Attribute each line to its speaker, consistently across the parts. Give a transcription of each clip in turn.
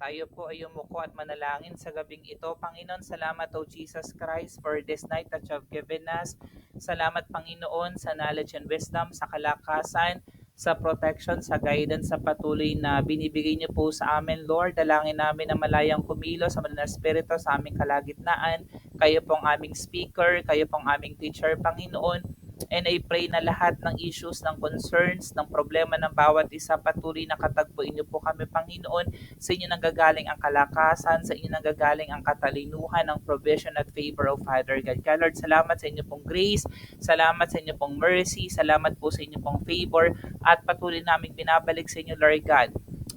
Speaker 1: Tayo po ay umuko at manalangin sa gabing ito. Panginoon, salamat o Jesus Christ for this night that you have given us. Salamat Panginoon sa knowledge and wisdom, sa kalakasan, sa protection, sa guidance, sa patuloy na binibigay niyo po sa amin, Lord. Dalangin namin na malayang kumilo sa mga Espiritu sa aming kalagitnaan. Kayo pong aming speaker, kayo pong aming teacher, Panginoon. And I pray na lahat ng issues, ng concerns, ng problema ng bawat isa patuloy na katagpuin niyo po kami, Panginoon. Sa inyo nanggagaling ang kalakasan, sa inyo nanggagaling ang katalinuhan, ang provision at favor of Father God. Kaya Lord, salamat sa inyo pong grace, salamat sa inyo pong mercy, salamat po sa inyo pong favor, at patuloy namin binabalik sa inyo, Lord God,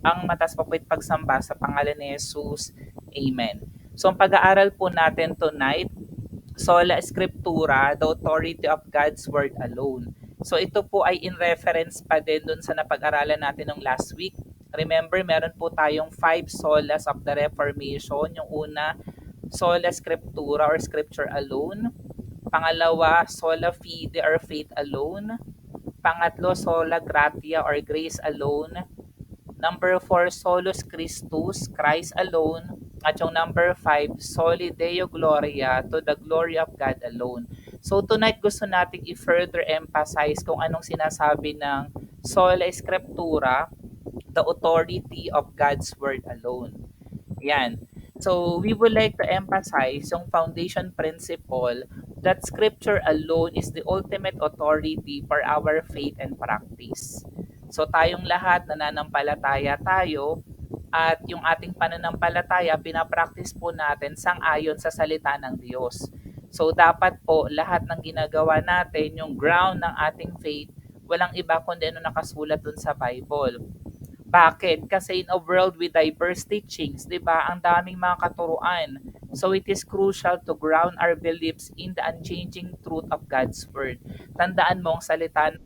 Speaker 1: ang matas papuit pagsamba sa pangalan ni Jesus. Amen. So, ang pag-aaral po natin tonight sola scriptura, the authority of God's word alone. So ito po ay in reference pa din dun sa napag-aralan natin ng last week. Remember, meron po tayong five solas of the Reformation. Yung una, sola scriptura or scripture alone. Pangalawa, sola fide or faith alone. Pangatlo, sola gratia or grace alone. Number four, solus Christus, Christ alone. At yung number 5, Soli Deo Gloria to the glory of God alone. So tonight gusto nating i-further emphasize kung anong sinasabi ng Sola Scriptura, the authority of God's Word alone. Yan. So we would like to emphasize yung foundation principle that Scripture alone is the ultimate authority for our faith and practice. So tayong lahat nananampalataya tayo at yung ating pananampalataya, pinapractice po natin sang-ayon sa salita ng Diyos. So dapat po lahat ng ginagawa natin, yung ground ng ating faith, walang iba kundi ano nakasulat dun sa Bible. Bakit? Kasi in a world with diverse teachings, 'di ba? Ang daming mga katuruan. So it is crucial to ground our beliefs in the unchanging truth of God's word. Tandaan mo ang salita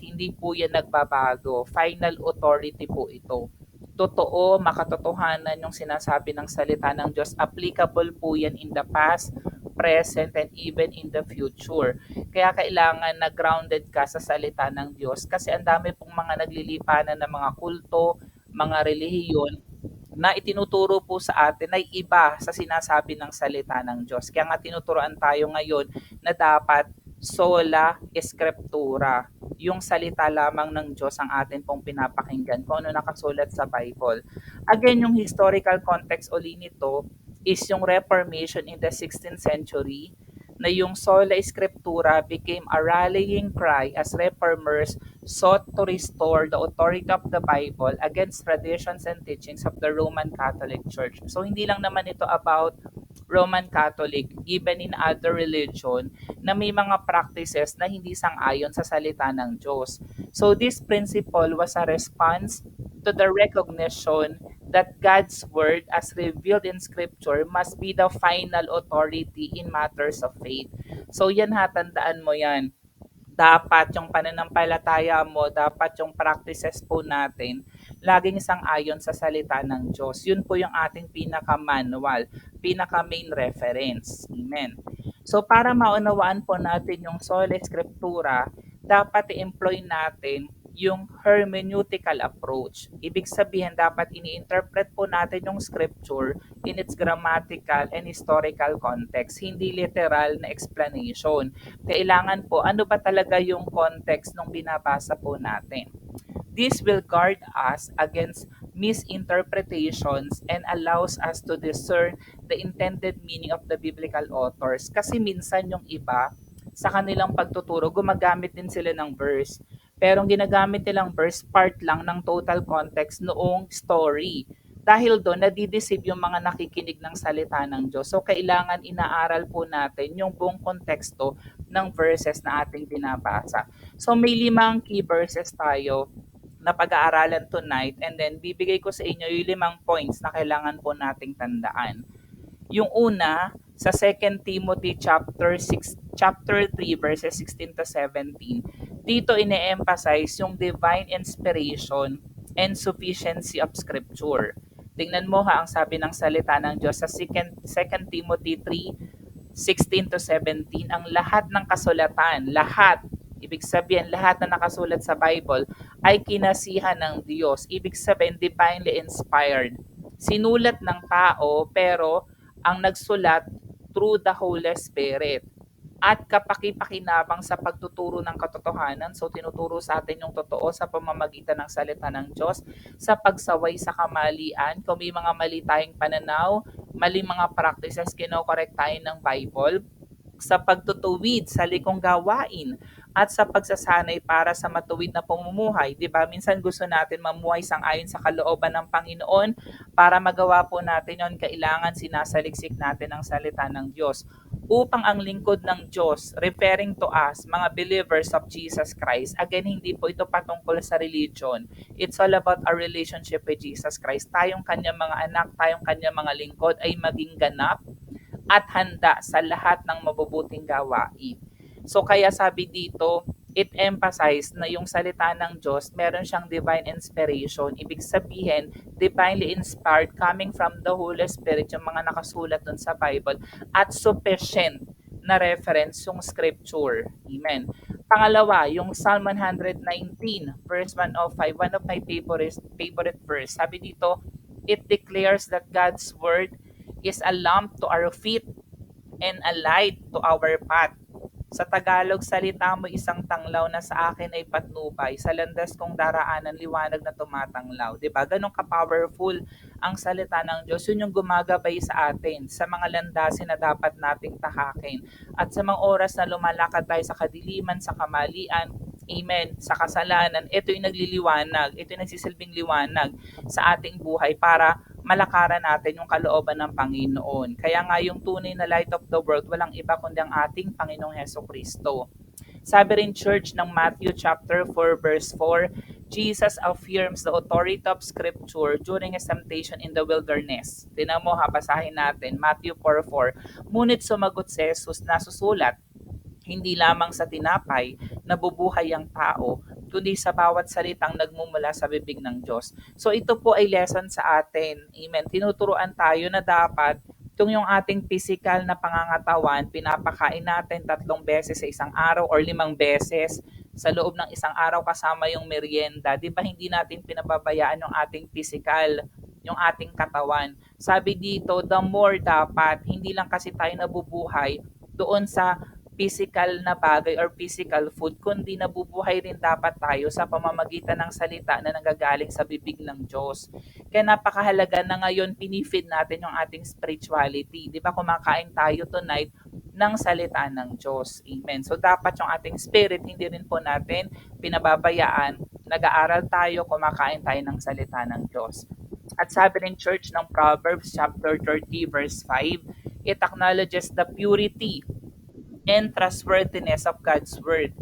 Speaker 1: hindi po yan nagbabago. Final authority po ito totoo, makatotohanan yung sinasabi ng salita ng Diyos. Applicable po yan in the past, present, and even in the future. Kaya kailangan na grounded ka sa salita ng Diyos kasi ang dami pong mga naglilipanan ng mga kulto, mga relihiyon na itinuturo po sa atin ay iba sa sinasabi ng salita ng Diyos. Kaya nga tinuturoan tayo ngayon na dapat sola scriptura yung salita lamang ng Diyos ang atin pong pinapakinggan kung ano nakasulat sa Bible. Again, yung historical context uli nito is yung Reformation in the 16th century na yung sola scriptura became a rallying cry as reformers sought to restore the authority of the Bible against traditions and teachings of the Roman Catholic Church. So hindi lang naman ito about Roman Catholic, even in other religion, na may mga practices na hindi sang-ayon sa salita ng Diyos. So this principle was a response to the recognition that God's word as revealed in scripture must be the final authority in matters of faith. So yan ha, tandaan mo yan. Dapat yung pananampalataya mo, dapat yung practices po natin, laging isang ayon sa salita ng Diyos. Yun po yung ating pinaka-manual, pinaka-main reference. Amen. So para maunawaan po natin yung sola scriptura, dapat i-employ natin yung hermeneutical approach. Ibig sabihin, dapat ini-interpret po natin yung scripture in its grammatical and historical context, hindi literal na explanation. Kailangan po, ano ba talaga yung context ng binabasa po natin. This will guard us against misinterpretations and allows us to discern the intended meaning of the biblical authors. Kasi minsan yung iba, sa kanilang pagtuturo, gumagamit din sila ng verse. Pero ang ginagamit nilang verse, part lang ng total context noong story. Dahil doon, nadideceive yung mga nakikinig ng salita ng Diyos. So, kailangan inaaral po natin yung buong konteksto ng verses na ating binabasa. So, may limang key verses tayo na pag-aaralan tonight and then bibigay ko sa inyo yung limang points na kailangan po nating tandaan. Yung una, sa 2 Timothy chapter 6 chapter 3 verses 16 to 17, dito ine-emphasize yung divine inspiration and sufficiency of scripture. Tingnan mo ha ang sabi ng salita ng Diyos sa 2 Timothy 3 16 to 17, ang lahat ng kasulatan, lahat, ibig sabihin lahat na nakasulat sa Bible ay kinasihan ng Diyos. Ibig sabihin divinely inspired sinulat ng tao pero ang nagsulat through the Holy Spirit at kapaki-pakinabang sa pagtuturo ng katotohanan. So tinuturo sa atin yung totoo sa pamamagitan ng salita ng Diyos, sa pagsaway sa kamalian. Kung may mga mali tayong pananaw, mali mga practices, kinokorek tayo ng Bible sa pagtutuwid sa likong gawain at sa pagsasanay para sa matuwid na pamumuhay. 'Di ba? Minsan gusto natin mamuhay sang-ayon sa kalooban ng Panginoon. Para magawa po natin 'yon, kailangan sinasaliksik natin ang salita ng Diyos upang ang lingkod ng Diyos, referring to us, mga believers of Jesus Christ, again, hindi po ito patungkol sa religion. It's all about our relationship with Jesus Christ. Tayong kanyang mga anak, tayong kanyang mga lingkod ay maging ganap at handa sa lahat ng mabubuting gawain. So kaya sabi dito, it emphasized na yung salita ng Diyos, meron siyang divine inspiration. Ibig sabihin, divinely inspired coming from the Holy Spirit, yung mga nakasulat dun sa Bible, at sufficient na reference yung scripture. Amen. Pangalawa, yung Psalm 119, verse 105, one of my favorite, favorite verse. Sabi dito, it declares that God's word is a lamp to our feet and a light to our path. Sa Tagalog, salita mo isang tanglaw na sa akin ay patnubay. Sa landas kong daraanan, liwanag na tumatanglaw. ba diba? Ganon ka-powerful ang salita ng Diyos. Yun yung gumagabay sa atin sa mga landasin na dapat nating tahakin. At sa mga oras na lumalakad tayo sa kadiliman, sa kamalian, Amen. Sa kasalanan, ito yung nagliliwanag, ito yung nagsisilbing liwanag sa ating buhay para malakaran natin yung kalooban ng Panginoon. Kaya nga yung tunay na light of the world, walang iba kundi ang ating Panginoong Heso Kristo. Sabi rin church ng Matthew chapter 4 verse 4, Jesus affirms the authority of scripture during his temptation in the wilderness. Tinan mo ha, basahin natin, Matthew 4.4. Ngunit sumagot si Jesus na susulat, hindi lamang sa tinapay nabubuhay ang tao, kundi sa bawat salitang nagmumula sa bibig ng Diyos. So ito po ay lesson sa atin. Amen. Tinuturuan tayo na dapat kung yung ating physical na pangangatawan, pinapakain natin tatlong beses sa isang araw or limang beses sa loob ng isang araw kasama yung merienda. Di ba hindi natin pinababayaan yung ating physical, yung ating katawan. Sabi dito, the more dapat, hindi lang kasi tayo nabubuhay doon sa physical na bagay or physical food, kundi nabubuhay rin dapat tayo sa pamamagitan ng salita na nanggagaling sa bibig ng Diyos. Kaya napakahalaga na ngayon pinifeed natin yung ating spirituality. Di ba kumakain tayo tonight ng salita ng Diyos. Amen. So dapat yung ating spirit, hindi rin po natin pinababayaan. Nag-aaral tayo, kumakain tayo ng salita ng Diyos. At sabi rin church ng Proverbs chapter 30 verse 5, it acknowledges the purity and trustworthiness of God's Word.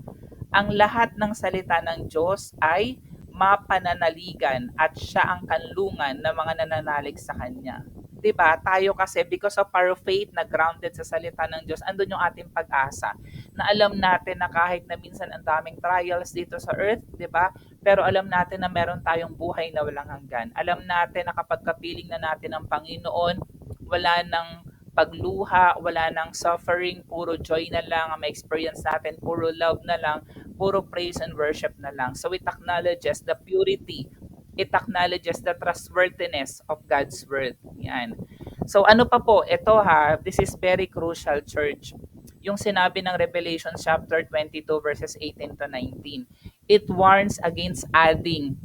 Speaker 1: Ang lahat ng salita ng Diyos ay mapananaligan at siya ang kanlungan ng mga nananalig sa Kanya. 'Di ba? Tayo kasi because of our faith na grounded sa salita ng Diyos, andun yung ating pag-asa. Na alam natin na kahit na minsan ang daming trials dito sa earth, 'di ba? Pero alam natin na meron tayong buhay na walang hanggan. Alam natin na kapag kapiling na natin ang Panginoon, wala nang pagluha, wala nang suffering, puro joy na lang ang ma-experience natin, puro love na lang, puro praise and worship na lang. So it acknowledges the purity, it acknowledges the trustworthiness of God's word. Yan. So ano pa po, ito ha, this is very crucial church. Yung sinabi ng Revelation chapter 22 verses 18 to 19. It warns against adding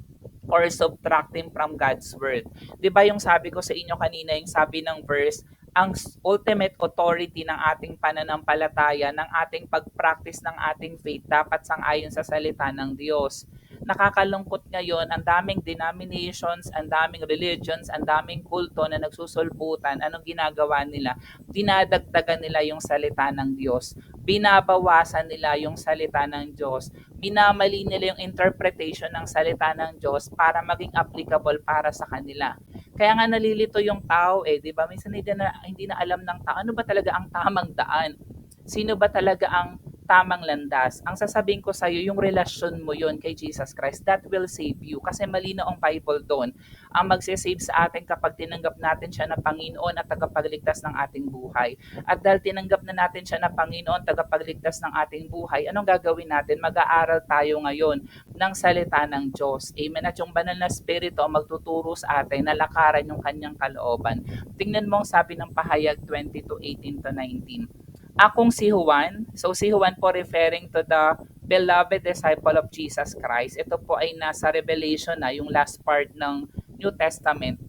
Speaker 1: or subtracting from God's word. 'Di ba yung sabi ko sa inyo kanina, yung sabi ng verse, ang ultimate authority ng ating pananampalataya, ng ating pag-practice ng ating faith dapat sang-ayon sa salita ng Diyos. Nakakalungkot ngayon, ang daming denominations, ang daming religions, ang daming kulto na nagsusulputan. Anong ginagawa nila? Dinadagdagan nila yung salita ng Diyos. Binabawasan nila yung salita ng Diyos. Minamali nila yung interpretation ng salita ng Diyos para maging applicable para sa kanila. Kaya nga nalilito yung tao eh, 'di ba? Minsan hindi na hindi na alam ng tao ano ba talaga ang tamang daan. Sino ba talaga ang tamang landas. Ang sasabihin ko sa'yo, yung relasyon mo yon kay Jesus Christ, that will save you. Kasi malinaw ang Bible doon. Ang magsisave sa atin kapag tinanggap natin siya na Panginoon at tagapagligtas ng ating buhay. At dahil tinanggap na natin siya na Panginoon, tagapagligtas ng ating buhay, anong gagawin natin? Mag-aaral tayo ngayon ng salita ng Diyos. Amen. At yung banal na spirito ang magtuturo sa atin na lakaran yung kanyang kalooban. Tingnan mo ang sabi ng pahayag 20 to 18 to 19 akong si Juan. So si Juan po referring to the beloved disciple of Jesus Christ. Ito po ay nasa Revelation na, yung last part ng New Testament,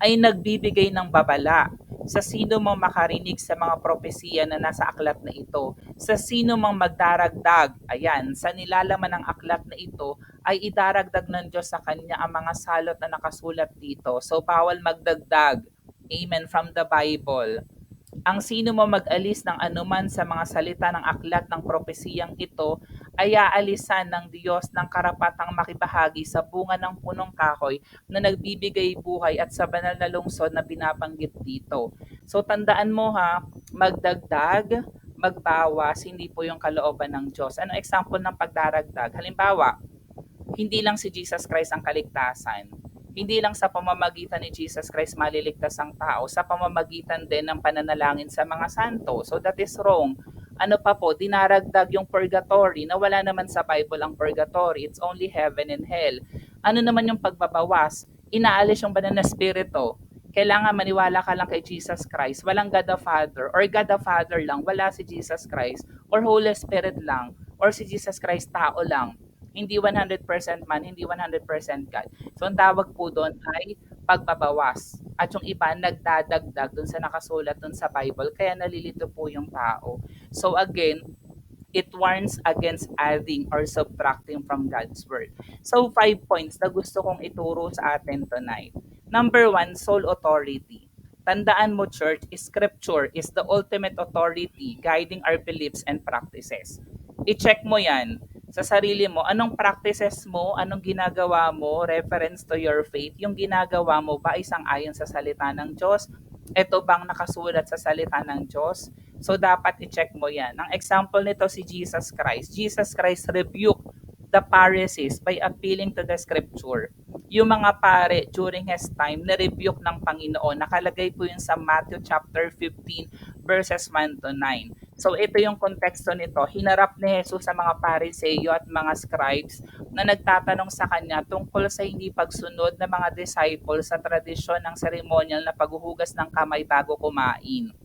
Speaker 1: ay nagbibigay ng babala sa sino mang makarinig sa mga propesiya na nasa aklat na ito. Sa sino mang magdaragdag, ayan, sa nilalaman ng aklat na ito, ay idaragdag ng Diyos sa kanya ang mga salot na nakasulat dito. So, bawal magdagdag. Amen from the Bible ang sino mo mag-alis ng anuman sa mga salita ng aklat ng propesiyang ito ay aalisan ng Diyos ng karapatang makibahagi sa bunga ng punong kahoy na nagbibigay buhay at sa banal na lungsod na binabanggit dito. So tandaan mo ha, magdagdag, magbawas, hindi po yung kalooban ng Diyos. Ano example ng pagdaragdag? Halimbawa, hindi lang si Jesus Christ ang kaligtasan hindi lang sa pamamagitan ni Jesus Christ maliligtas ang tao, sa pamamagitan din ng pananalangin sa mga santo. So that is wrong. Ano pa po, dinaragdag yung purgatory na wala naman sa Bible ang purgatory. It's only heaven and hell. Ano naman yung pagbabawas? Inaalis yung banal na spirito. Kailangan maniwala ka lang kay Jesus Christ. Walang God the Father or God the Father lang. Wala si Jesus Christ or Holy Spirit lang or si Jesus Christ tao lang hindi 100% man, hindi 100% God. So, ang tawag po doon ay pagbabawas. At yung iba, nagdadagdag doon sa nakasulat doon sa Bible, kaya nalilito po yung tao. So, again, it warns against adding or subtracting from God's Word. So, five points na gusto kong ituro sa atin tonight. Number one, soul authority. Tandaan mo, church, scripture is the ultimate authority guiding our beliefs and practices. I-check mo yan sa sarili mo, anong practices mo, anong ginagawa mo, reference to your faith, yung ginagawa mo ba isang ayon sa salita ng Diyos? Ito bang nakasulat sa salita ng Diyos? So dapat i-check mo yan. Ang example nito si Jesus Christ. Jesus Christ rebuked the Pharisees by appealing to the scripture. Yung mga pare during his time, na-rebuke ng Panginoon. Nakalagay po yun sa Matthew chapter 15 verses 1 to 9. So ito yung konteksto nito. Hinarap ni Jesus sa mga pariseyo at mga scribes na nagtatanong sa kanya tungkol sa hindi pagsunod ng mga disciples sa tradisyon ng ceremonial na paghuhugas ng kamay bago kumain.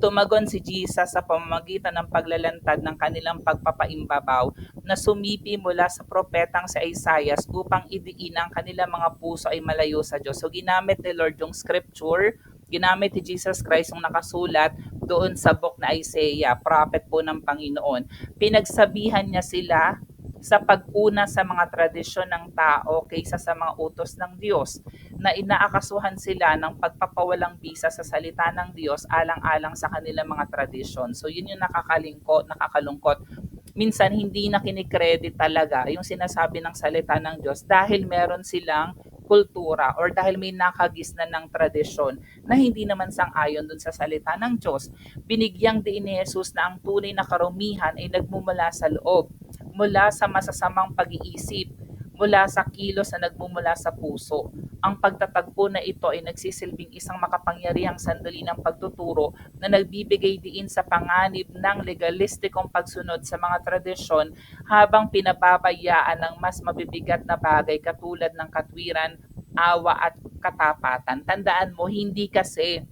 Speaker 1: Tumagon si Jesus sa pamamagitan ng paglalantad ng kanilang pagpapaimbabaw na sumipi mula sa propetang si Isaiah upang idiin ang kanilang mga puso ay malayo sa Diyos. So ginamit ni Lord yung scripture ginamit ni Jesus Christ yung nakasulat doon sa book na Isaiah, prophet po ng Panginoon. Pinagsabihan niya sila sa pag-una sa mga tradisyon ng tao kaysa sa mga utos ng Diyos na inaakasuhan sila ng pagpapawalang bisa sa salita ng Diyos alang-alang sa kanilang mga tradisyon. So yun yung nakakalingkot, nakakalungkot. Minsan hindi na kinikredit talaga yung sinasabi ng salita ng Diyos dahil meron silang kultura or dahil may nakagisnan ng tradisyon na hindi naman sang-ayon dun sa salita ng Diyos. Binigyang din ni Jesus na ang tunay na karumihan ay nagmumula sa loob, mula sa masasamang pag-iisip, mula sa kilos na nagmumula sa puso. Ang pagtatagpo na ito ay nagsisilbing isang makapangyarihang sandali ng pagtuturo na nagbibigay diin sa panganib ng legalistikong pagsunod sa mga tradisyon habang pinababayaan ng mas mabibigat na bagay katulad ng katwiran, awa at katapatan. Tandaan mo, hindi kasi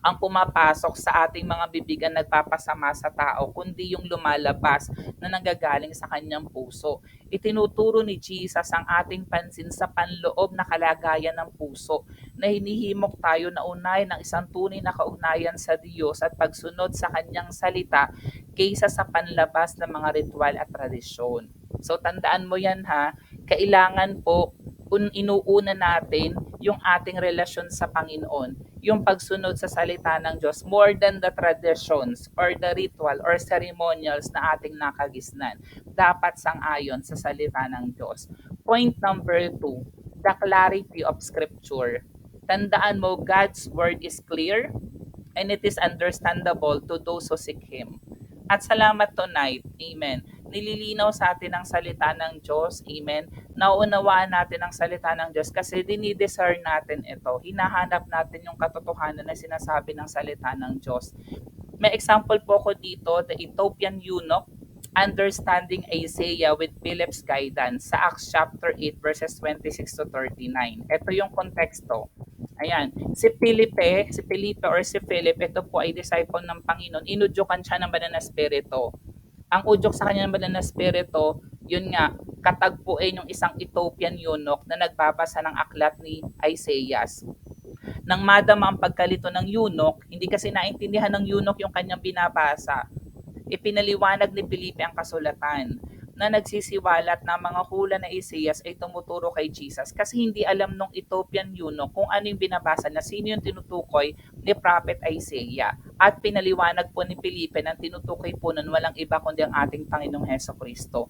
Speaker 1: ang pumapasok sa ating mga bibig ang nagpapasama sa tao, kundi yung lumalabas na nanggagaling sa kanyang puso. Itinuturo ni Jesus ang ating pansin sa panloob na kalagayan ng puso na hinihimok tayo na unay ng isang tunay na kaugnayan sa Diyos at pagsunod sa kanyang salita kaysa sa panlabas ng mga ritual at tradisyon. So tandaan mo yan ha, kailangan po un inuuna natin yung ating relasyon sa Panginoon yung pagsunod sa salita ng Diyos more than the traditions or the ritual or ceremonials na ating nakagisnan. Dapat sang-ayon sa salita ng Diyos. Point number two, the clarity of Scripture. Tandaan mo, God's Word is clear and it is understandable to those who seek Him. At salamat tonight. Amen. Nililinaw sa atin ang salita ng Diyos. Amen. Nauunawaan natin ang salita ng Diyos kasi dinidesire natin ito. Hinahanap natin yung katotohanan na sinasabi ng salita ng Diyos. May example po ko dito, the Ethiopian eunuch, understanding Isaiah with Philip's guidance sa Acts chapter 8 verses 26 to 39. Ito yung konteksto. Ayan, si Felipe, si Felipe or si Philip, ito po ay disciple ng Panginoon. Inudyukan siya ng banal na spirito. Ang udyok sa kanya ng banal na spirito, yun nga, katagpuin yung isang Ethiopian eunuch na nagbabasa ng aklat ni Isaiah. Nang madama ang pagkalito ng eunuch, hindi kasi naintindihan ng eunuch yung kanyang binabasa ipinaliwanag ni Felipe ang kasulatan na nagsisiwalat na mga hula na Isaias ay tumuturo kay Jesus kasi hindi alam nung Ethiopian eunuch kung ano yung binabasa na sino yung tinutukoy ni Prophet Isaiah. At pinaliwanag po ni Felipe na tinutukoy po nun walang iba kundi ang ating Panginoong Heso Kristo.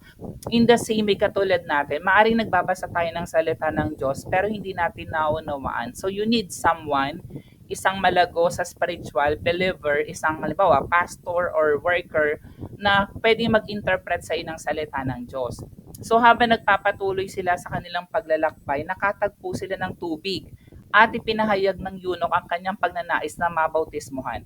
Speaker 1: In the same way katulad natin, maaaring nagbabasa tayo ng salita ng Diyos pero hindi natin naunawaan. So you need someone isang malago sa spiritual believer, isang halimbawa pastor or worker na pwedeng mag-interpret sa inang salita ng Diyos. So habang nagpapatuloy sila sa kanilang paglalakbay, nakatagpo sila ng tubig at ipinahayag ng eunuch ang kanyang pagnanais na mabautismuhan.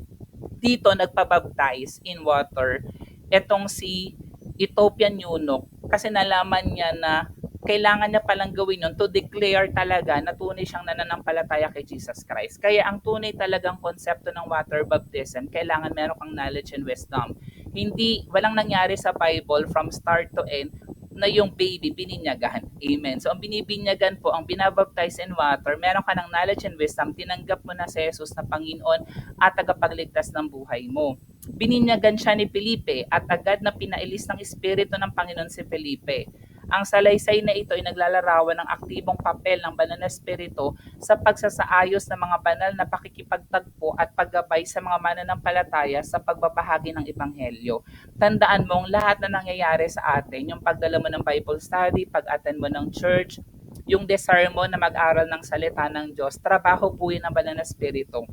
Speaker 1: Dito nagpabaptize in water etong si Ethiopian eunuch kasi nalaman niya na kailangan niya palang gawin yun to declare talaga na tunay siyang nananampalataya kay Jesus Christ. Kaya ang tunay talagang konsepto ng water baptism, kailangan meron kang knowledge and wisdom. Hindi, walang nangyari sa Bible from start to end na yung baby bininyagan. Amen. So ang binibinyagan po, ang binabaptize in water, meron ka ng knowledge and wisdom, tinanggap mo na si Jesus na Panginoon at tagapagligtas ng buhay mo. Bininyagan siya ni Felipe at agad na pinailis ng Espiritu ng Panginoon si Felipe. Ang salaysay na ito ay naglalarawan ng aktibong papel ng banal na espiritu sa pagsasaayos ng mga banal na pakikipagtagpo at paggabay sa mga mananampalataya sa pagbabahagi ng ebanghelyo. Tandaan mong lahat na nangyayari sa atin, yung pagdala mo ng Bible study, pag-attend mo ng church, yung desire mo na mag-aral ng salita ng Diyos, trabaho po yun ng banal na espiritu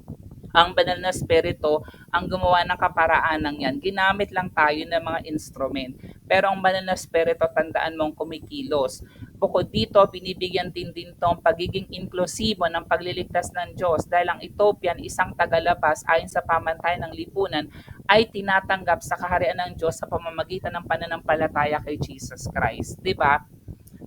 Speaker 1: ang banal na spirito ang gumawa ng kaparaan ng yan. Ginamit lang tayo ng mga instrument. Pero ang banal na spirito, tandaan mong kumikilos. Bukod dito, binibigyan din din tong pagiging inklusibo ng pagliligtas ng Diyos dahil ang Ethiopian, isang tagalabas ayon sa pamantayan ng lipunan, ay tinatanggap sa kaharian ng Diyos sa pamamagitan ng pananampalataya kay Jesus Christ. ba?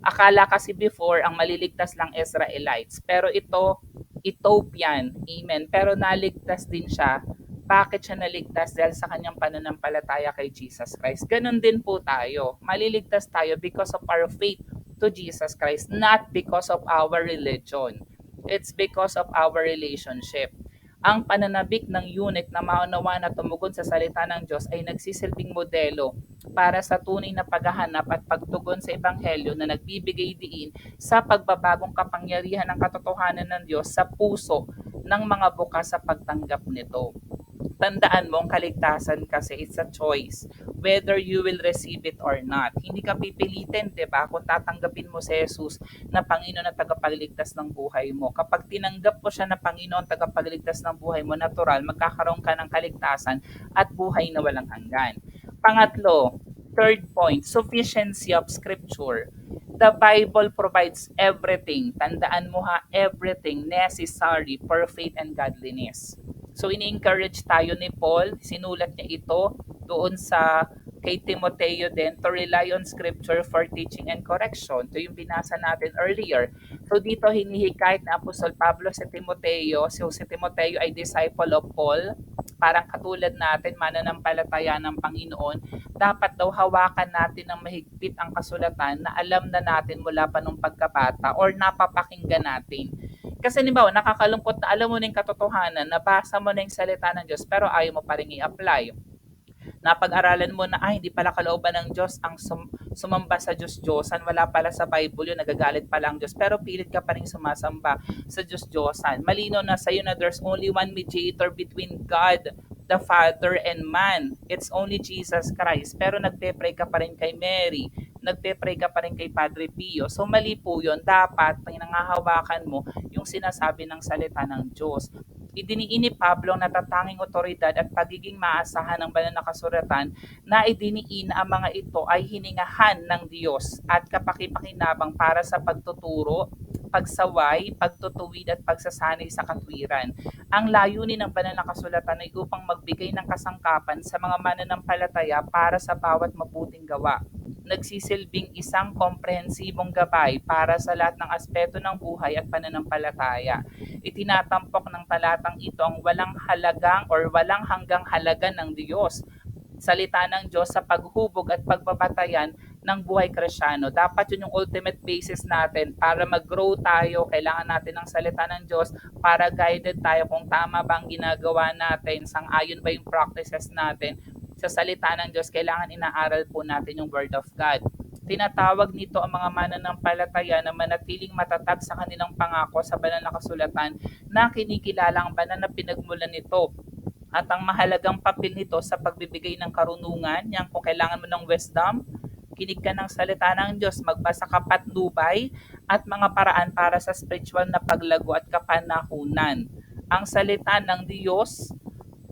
Speaker 1: Akala kasi before ang maliligtas lang Israelites, pero ito Ethiopian. Amen. Pero naligtas din siya. Bakit siya naligtas? Dahil sa kanyang pananampalataya kay Jesus Christ. Ganon din po tayo. Maliligtas tayo because of our faith to Jesus Christ, not because of our religion. It's because of our relationship ang pananabik ng unit na maunawa na tumugon sa salita ng Diyos ay nagsisilbing modelo para sa tunay na paghahanap at pagtugon sa Ebanghelyo na nagbibigay diin sa pagbabagong kapangyarihan ng katotohanan ng Diyos sa puso ng mga bukas sa pagtanggap nito. Tandaan mo, ang kaligtasan kasi it's a choice whether you will receive it or not. Hindi ka pipilitin, 'di ba? Kung tatanggapin mo si Jesus na Panginoon at tagapagligtas ng buhay mo. Kapag tinanggap mo siya na Panginoon at tagapagligtas ng buhay mo, natural magkakaroon ka ng kaligtasan at buhay na walang hanggan. Pangatlo, third point, sufficiency of scripture. The Bible provides everything. Tandaan mo ha, everything necessary for faith and godliness. So ini-encourage tayo ni Paul, sinulat niya ito doon sa kay Timoteo din to rely on scripture for teaching and correction. Ito yung binasa natin earlier. So dito hinihikayat na Apostol Pablo si Timoteo. So si Timoteo ay disciple of Paul. Parang katulad natin, mananampalataya ng Panginoon. Dapat daw hawakan natin ng mahigpit ang kasulatan na alam na natin mula pa nung pagkabata or napapakinggan natin kasi ba, nakakalungkot na alam mo na yung katotohanan, nabasa mo na yung salita ng Diyos, pero ayaw mo pa rin i-apply. Napag-aralan mo na, ay, hindi pala kalooban ng Diyos ang sum- sumamba sa Diyos-Diyosan. Wala pala sa Bible yun, nagagalit pala ang Diyos. Pero pilit ka pa rin sumasamba sa Diyos-Diyosan. Malino na sa'yo na there's only one mediator between God the Father and man. It's only Jesus Christ. Pero nagpe-pray ka pa rin kay Mary nagpe-pray ka pa rin kay Padre Pio. So mali po yun. Dapat, pag nangahawakan mo yung sinasabi ng salita ng Diyos. idiniin ni Pablo ang natatanging otoridad at pagiging maasahan ng banal na kasulatan na idiniin ang mga ito ay hiningahan ng Diyos at kapakipakinabang para sa pagtuturo, pagsaway, pagtutuwid at pagsasanay sa katwiran. Ang layunin ng banal na kasulatan ay upang magbigay ng kasangkapan sa mga mananampalataya para sa bawat mabuting gawa nagsisilbing isang komprehensibong gabay para sa lahat ng aspeto ng buhay at pananampalataya. Itinatampok ng talatang ito ang walang halagang or walang hanggang halaga ng Diyos. Salita ng Diyos sa paghubog at pagbabatayan ng buhay kresyano. Dapat yun yung ultimate basis natin para mag-grow tayo. Kailangan natin ng salita ng Diyos para guided tayo kung tama ba ang ginagawa natin, sang-ayon ba yung practices natin sa salita ng Diyos, kailangan inaaral po natin yung Word of God. Tinatawag nito ang mga mananampalataya na manatiling matatag sa kanilang pangako sa banal na kasulatan na kinikilala ang banal na pinagmulan nito at ang mahalagang papel nito sa pagbibigay ng karunungan, yan kung kailangan mo ng wisdom, kinig ka ng salita ng Diyos, magbasa ka patnubay at mga paraan para sa spiritual na paglago at kapanahunan. Ang salita ng Diyos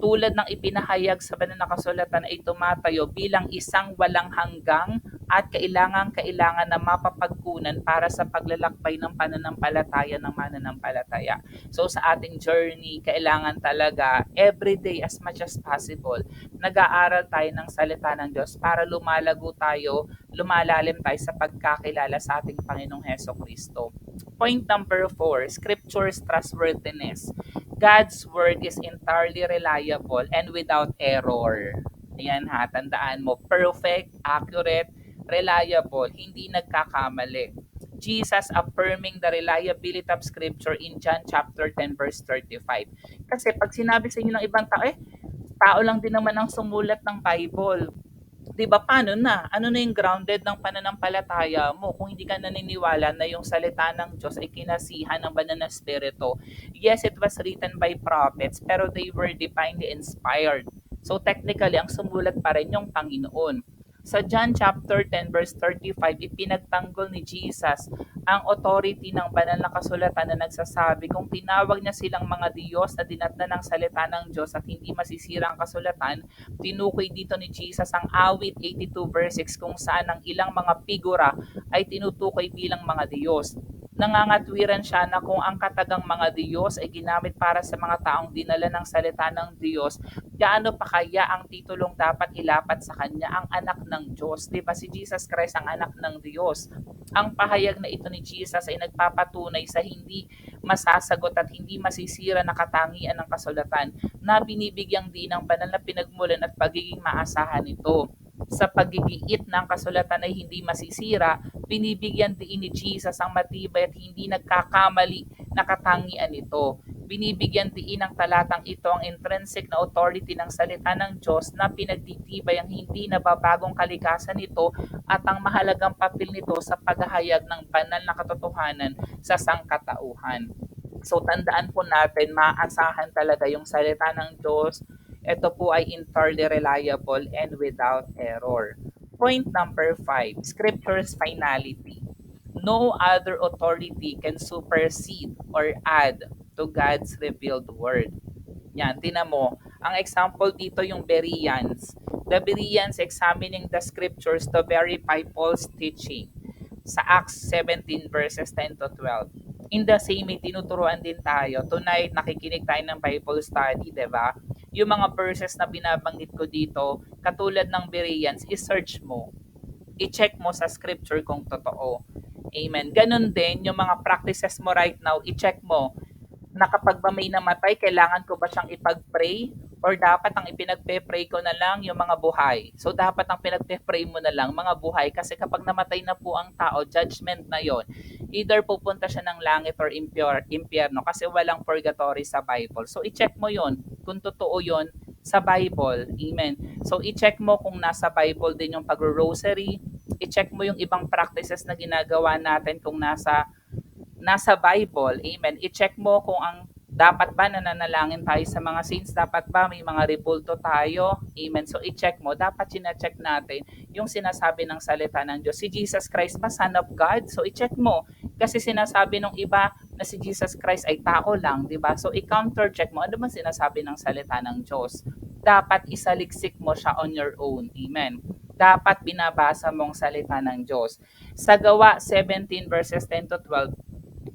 Speaker 1: tulad ng ipinahayag sa banal na kasulatan ay tumatayo bilang isang walang hanggang at kailangan-kailangan na mapapagkunan para sa paglalakbay ng pananampalataya ng mananampalataya. So sa ating journey, kailangan talaga everyday as much as possible, nag-aaral tayo ng salita ng Diyos para lumalago tayo, lumalalim tayo sa pagkakilala sa ating Panginoong Heso Kristo. Point number four, Scripture's trustworthiness. God's word is entirely reliable and without error. Ayan ha, tandaan mo, perfect, accurate, reliable, hindi nagkakamali. Jesus affirming the reliability of scripture in John chapter 10 verse 35. Kasi pag sinabi sa inyo ng ibang tao, eh, tao lang din naman ang sumulat ng Bible. 'di ba paano na? Ano na yung grounded ng pananampalataya mo kung hindi ka naniniwala na yung salita ng Diyos ay kinasihan ng banal na spirito? Yes, it was written by prophets, pero they were divinely inspired. So technically, ang sumulat pa rin yung Panginoon. Sa John chapter 10 verse 35, ipinagtanggol ni Jesus ang authority ng banal na kasulatan na nagsasabi kung tinawag niya silang mga Diyos na dinatna ng salita ng Diyos at hindi masisira ang kasulatan, tinukoy dito ni Jesus ang awit 82 verse 6 kung saan ang ilang mga figura ay tinutukoy bilang mga Diyos. Nangangatwiran siya na kung ang katagang mga Diyos ay ginamit para sa mga taong dinala ng salita ng Diyos, gaano pa kaya ang titulong dapat ilapat sa kanya ang anak ng Diyos? Di ba si Jesus Christ ang anak ng Diyos? Ang pahayag na ito ni Jesus ay nagpapatunay sa hindi masasagot at hindi masisira na katangian ng kasulatan na binibigyang din ng banal na pinagmulan at pagiging maasahan nito sa pagigiit ng kasulatan ay hindi masisira, binibigyan din ni Jesus ang matibay at hindi nagkakamali na katangian nito. Binibigyan din ng talatang ito ang intrinsic na authority ng salita ng Diyos na pinagtitibay ang hindi nababagong kalikasan nito at ang mahalagang papel nito sa paghahayag ng banal na katotohanan sa sangkatauhan. So tandaan po natin, maasahan talaga yung salita ng Diyos ito po ay entirely reliable and without error. Point number 5, Scripture's finality. No other authority can supersede or add to God's revealed word. Yan, tinan mo. Ang example dito yung Bereans. The Bereans examining the scriptures to verify Paul's teaching sa Acts 17 verses 10 to 12. In the same way, tinuturuan din tayo. Tonight, nakikinig tayo ng Bible study, di ba? yung mga verses na binabanggit ko dito, katulad ng Bereans, i-search mo. I-check mo sa scripture kung totoo. Amen. Ganon din, yung mga practices mo right now, i-check mo na kapag ba may namatay, kailangan ko ba siyang ipag-pray? Or dapat ang ipinagpe-pray ko na lang yung mga buhay? So dapat ang pinagpe-pray mo na lang mga buhay kasi kapag namatay na po ang tao, judgment na yon. Either pupunta siya ng langit or impure, impyerno kasi walang purgatory sa Bible. So i-check mo yon kung totoo yon sa Bible. Amen. So i-check mo kung nasa Bible din yung pag-rosary. I-check mo yung ibang practices na ginagawa natin kung nasa nasa Bible. Amen. I-check mo kung ang Dapat ba nananalangin tayo sa mga saints? Dapat ba may mga rebulto tayo? Amen. So i-check mo. Dapat chine-check natin yung sinasabi ng salita ng Diyos. Si Jesus Christ ba Son of God? So i-check mo. Kasi sinasabi ng iba na si Jesus Christ ay tao lang, di ba? So i-counter check mo. Ano ba sinasabi ng salita ng Diyos? Dapat isaliksik mo siya on your own. Amen. Dapat binabasa mong salita ng Diyos. Sa gawa 17 verses 10 to 12,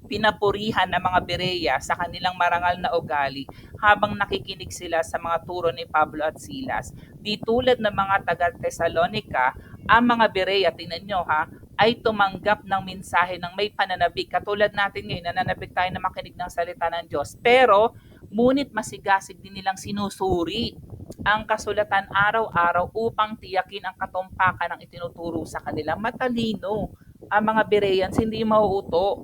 Speaker 1: pinapurihan ng mga Bereya sa kanilang marangal na ugali habang nakikinig sila sa mga turo ni Pablo at Silas. Di tulad ng mga taga Thessalonica, ang mga Bereya, tingnan nyo ha, ay tumanggap ng mensahe ng may pananabik. Katulad natin ngayon, nananabik tayo na makinig ng salita ng Diyos. Pero, ngunit masigasig din nilang sinusuri ang kasulatan araw-araw upang tiyakin ang katumpakan ng itinuturo sa kanila. Matalino ang mga Bereans, hindi mauuto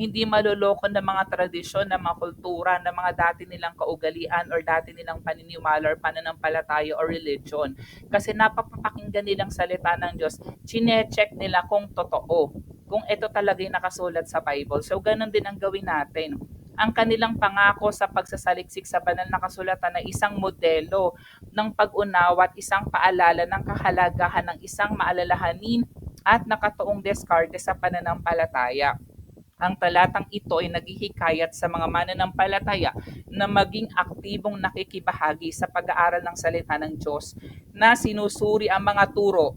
Speaker 1: hindi maloloko ng mga tradisyon, ng mga kultura, ng mga dati nilang kaugalian or dati nilang paniniwala or pananampalataya or religion. Kasi napapakinggan nilang salita ng Diyos, chine-check nila kung totoo, kung ito talaga yung nakasulat sa Bible. So, ganun din ang gawin natin ang kanilang pangako sa pagsasaliksik sa banal na kasulatan ay isang modelo ng pag-unawa at isang paalala ng kahalagahan ng isang maalalahanin at nakatuong diskarte sa pananampalataya. Ang talatang ito ay naghihikayat sa mga mananampalataya na maging aktibong nakikibahagi sa pag-aaral ng salita ng Diyos na sinusuri ang mga turo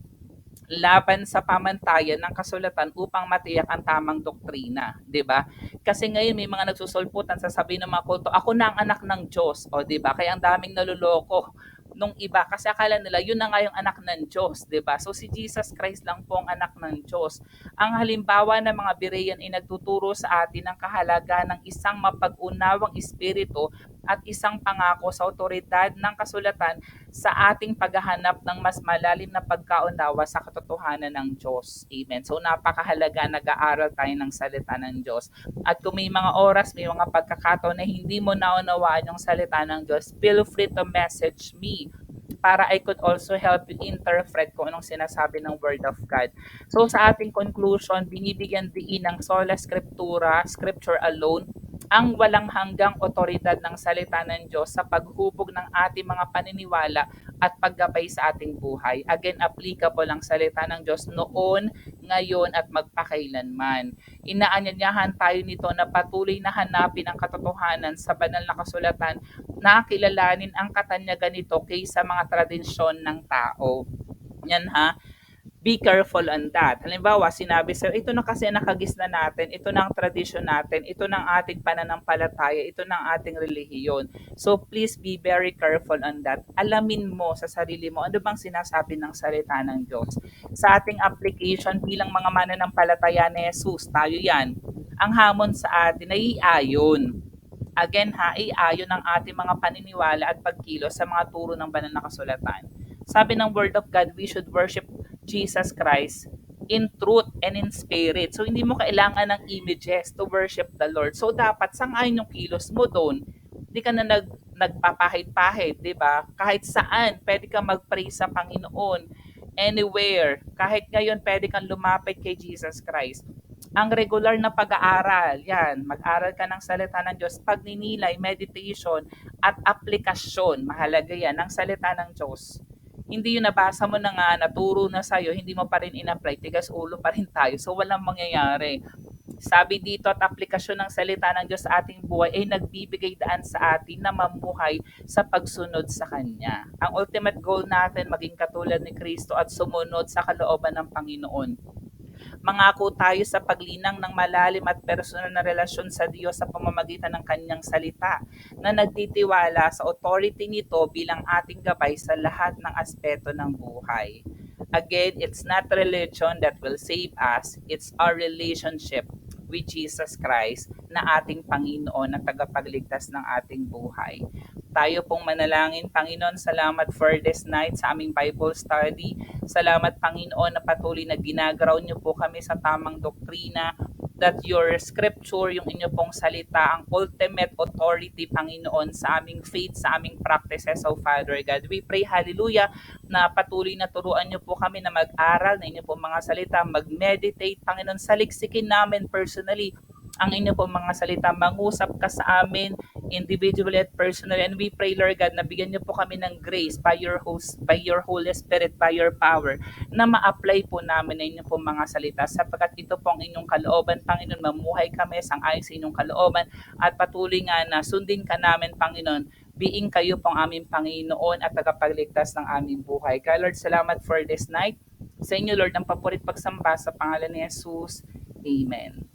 Speaker 1: laban sa pamantayan ng kasulatan upang matiyak ang tamang doktrina, 'di ba? Kasi ngayon may mga nagsusulputan sa sabi ng mga kulto, ako na ang anak ng Diyos, o 'di ba? Kaya ang daming naluloko nung iba kasi akala nila yun na nga yung anak ng Diyos, 'di ba? So si Jesus Christ lang po ang anak ng Diyos. Ang halimbawa ng mga Berean ay nagtuturo sa atin ng kahalaga ng isang mapag-unawang espiritu at isang pangako sa otoridad ng kasulatan sa ating paghahanap ng mas malalim na pagkaunawa sa katotohanan ng Diyos. Amen. So napakahalaga nag-aaral tayo ng salita ng Diyos. At kung may mga oras, may mga pagkakataon na hindi mo naunawaan yung salita ng Diyos, feel free to message me para I could also help you interpret kung anong sinasabi ng Word of God. So sa ating conclusion, binibigyan diin ng sola scriptura, scripture alone, ang walang hanggang otoridad ng salita ng Diyos sa paghubog ng ating mga paniniwala at paggabay sa ating buhay. Again, applicable ang salita ng Diyos noon, ngayon at magpakailanman. Inaanyayahan tayo nito na patuloy na hanapin ang katotohanan sa banal na kasulatan na kilalanin ang katanyagan nito kaysa mga tradisyon ng tao. Yan ha be careful on that. Halimbawa, sinabi sa ito na kasi nakagisna natin, ito na ang tradisyon natin, ito na ang ating pananampalataya, ito na ang ating relihiyon. So please be very careful on that. Alamin mo sa sarili mo ano bang sinasabi ng salita ng Diyos. Sa ating application bilang mga mananampalataya ni Jesus, tayo yan. Ang hamon sa atin ay iayon. Again ha, iayon ang ating mga paniniwala at pagkilos sa mga turo ng banal na kasulatan. Sabi ng Word of God, we should worship Jesus Christ in truth and in spirit. So, hindi mo kailangan ng images to worship the Lord. So, dapat sangayon yung kilos mo doon. Hindi ka na nag, nagpapahid-pahid, di ba? Kahit saan, pwede ka mag-pray sa Panginoon. Anywhere. Kahit ngayon, pwede kang lumapit kay Jesus Christ. Ang regular na pag-aaral, yan, mag-aral ka ng salita ng Diyos, pagninilay, meditation, at aplikasyon, mahalaga yan, ng salita ng Diyos hindi yung nabasa mo na nga, naturo na sa'yo, hindi mo pa rin in-apply, tigas ulo pa rin tayo. So, walang mangyayari. Sabi dito at aplikasyon ng salita ng Diyos sa ating buhay ay nagbibigay daan sa atin na mamuhay sa pagsunod sa Kanya. Ang ultimate goal natin, maging katulad ni Kristo at sumunod sa kalooban ng Panginoon Mangako tayo sa paglinang ng malalim at personal na relasyon sa Diyos sa pamamagitan ng kanyang salita na nagtitiwala sa authority nito bilang ating gabay sa lahat ng aspeto ng buhay. Again, it's not religion that will save us, it's our relationship with Jesus Christ na ating Panginoon na tagapagligtas ng ating buhay. Tayo pong manalangin, Panginoon, salamat for this night sa aming Bible study. Salamat, Panginoon, na patuloy na ginagaraw niyo po kami sa tamang doktrina that your scripture, yung inyo pong salita, ang ultimate authority, Panginoon, sa aming faith, sa aming practices, oh Father God. We pray, hallelujah, na patuloy na turuan niyo po kami na mag-aral na inyo pong mga salita, mag-meditate, Panginoon, saliksikin namin personally ang inyo po mga salita. Mangusap ka sa amin individually at personally. And we pray, Lord God, na bigyan niyo po kami ng grace by your host, by your Holy Spirit, by your power, na ma-apply po namin ang inyong po mga salita sapagkat ito po ang inyong kalooban, Panginoon. Mamuhay kami sang ayon sa inyong kalooban at patuloy nga na sundin ka namin, Panginoon, being kayo pong aming Panginoon at tagapagligtas ng aming buhay. Kaya Lord, salamat for this night. Sa inyo, Lord, ang papurit pagsamba sa pangalan ni Jesus. Amen.